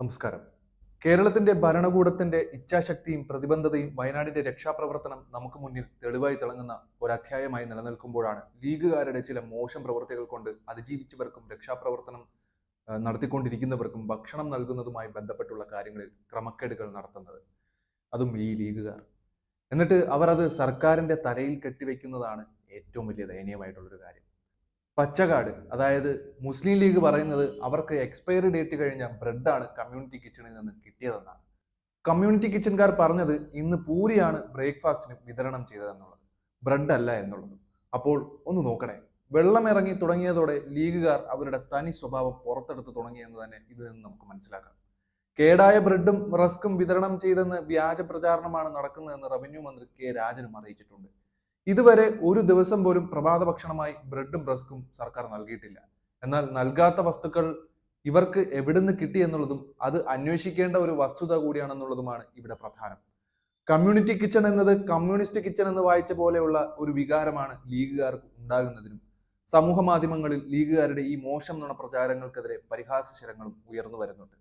നമസ്കാരം. കേരളത്തിന്റെ ഭരണകൂടത്തിന്റെ ഇച്ഛാശക്തിയും പ്രതിബദ്ധതയും വയനാടിന്റെ രക്ഷാപ്രവർത്തനം നമുക്ക് മുന്നിൽ തെളിവായി തിളങ്ങുന്ന ഒരധ്യായമായി നിലനിൽക്കുമ്പോഴാണ് ലീഗുകാരുടെ ചില മോശം പ്രവർത്തികൾ കൊണ്ട് അതിജീവിച്ചവർക്കും രക്ഷാപ്രവർത്തനം നടത്തിക്കൊണ്ടിരിക്കുന്നവർക്കും ഭക്ഷണം നൽകുന്നതുമായി ബന്ധപ്പെട്ടുള്ള കാര്യങ്ങളിൽ ക്രമക്കേടുകൾ നടത്തുന്നത്. അതും ഈ ലീഗുകാർ. എന്നിട്ട് അവർ അത് സർക്കാരിന്റെ തലയിൽ കെട്ടിവെക്കുന്നതാണ് ഏറ്റവും വലിയ ദയനീയമായിട്ടുള്ളൊരു കാര്യം. പച്ചക്കാട് അതായത് മുസ്ലിം ലീഗ് പറയുന്നത് അവർക്ക് എക്സ്പയറി ഡേറ്റ് കഴിഞ്ഞ ബ്രെഡാണ് കമ്മ്യൂണിറ്റി കിച്ചണിൽ നിന്ന് കിട്ടിയതെന്നാണ്. കമ്മ്യൂണിറ്റി കിച്ചൺകാർ പറഞ്ഞത് ഇന്ന് പൂരിയാണ് ബ്രേക്ക്ഫാസ്റ്റിന് വിതരണം ചെയ്തതെന്നുള്ളത്. ബ്രെഡ് അല്ല എന്നുള്ളത്. അപ്പോൾ ഒന്ന് നോക്കണേ. വെള്ളം ഇറങ്ങി തുടങ്ങിയതോടെ ലീഗുകാർ അവരുടെ തനി സ്വഭാവം പുറത്തെടുത്ത് തുടങ്ങിയെന്ന് തന്നെ ഇതിൽ നിന്ന് നമുക്ക് മനസ്സിലാക്കാം. കേടായ ബ്രെഡും റസ്കും വിതരണം ചെയ്തെന്ന് വ്യാജ പ്രചാരണമാണ് നടക്കുന്നതെന്ന് റവന്യൂ മന്ത്രി കെ രാജനും അറിയിച്ചിട്ടുണ്ട്. ഇതുവരെ ഒരു ദിവസം പോലും പ്രഭാത ഭക്ഷണമായി ബ്രെഡും ബ്രസ്കും സർക്കാർ നൽകിയിട്ടില്ല. എന്നാൽ നൽകാത്ത വസ്തുക്കൾ ഇവർക്ക് എവിടുന്ന് കിട്ടി എന്നുള്ളതും അത് അന്വേഷിക്കേണ്ട ഒരു വസ്തുത കൂടിയാണെന്നുള്ളതുമാണ് ഇവിടെ പ്രധാനം. കമ്മ്യൂണിറ്റി കിച്ചൺ എന്നത് കമ്മ്യൂണിസ്റ്റ് കിച്ചൺ എന്ന് വായിച്ച പോലെയുള്ള ഒരു വികാരമാണ് ലീഗുകാർക്ക് ഉണ്ടാകുന്നതിനും സമൂഹ മാധ്യമങ്ങളിൽ ലീഗുകാരുടെ ഈ മോശം നുണ പ്രചാരങ്ങൾക്കെതിരെ പരിഹാസശരങ്ങളും ഉയർന്നു വരുന്നുണ്ട്.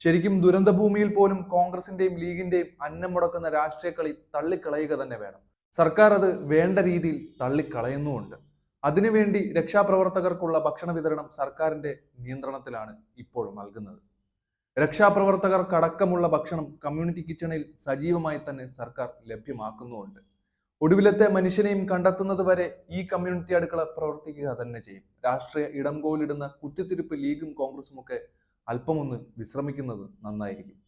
ശരിക്കും ദുരന്തഭൂമിയിൽ പോലും കോൺഗ്രസിന്റെയും ലീഗിന്റെയും അന്നം മുടക്കുന്ന രാഷ്ട്രീയ കളി തള്ളിക്കളയുക തന്നെ വേണം. സർക്കാർ അത് വേണ്ട രീതിയിൽ തള്ളിക്കളയുന്നുമുണ്ട്. അതിനുവേണ്ടി രക്ഷാപ്രവർത്തകർക്കുള്ള ഭക്ഷണ വിതരണം സർക്കാരിന്റെ നിയന്ത്രണത്തിലാണ് ഇപ്പോൾ നൽകുന്നത്. രക്ഷാപ്രവർത്തകർക്കടക്കമുള്ള ഭക്ഷണം കമ്മ്യൂണിറ്റി കിച്ചണിൽ സജീവമായി തന്നെ സർക്കാർ ലഭ്യമാക്കുന്നുമുണ്ട്. ഒടുവിലത്തെ മനുഷ്യനെയും കണ്ടെത്തുന്നത് വരെ ഈ കമ്മ്യൂണിറ്റി അടുക്കള പ്രവർത്തിക്കുക തന്നെ ചെയ്യും. രാഷ്ട്രീയ ഇടംകോലിടുന്ന കുത്തിത്തിരിപ്പ് ലീഗും കോൺഗ്രസും ഒക്കെ അല്പമൊന്ന് വിശ്രമിക്കുന്നത് നന്നായിരിക്കും.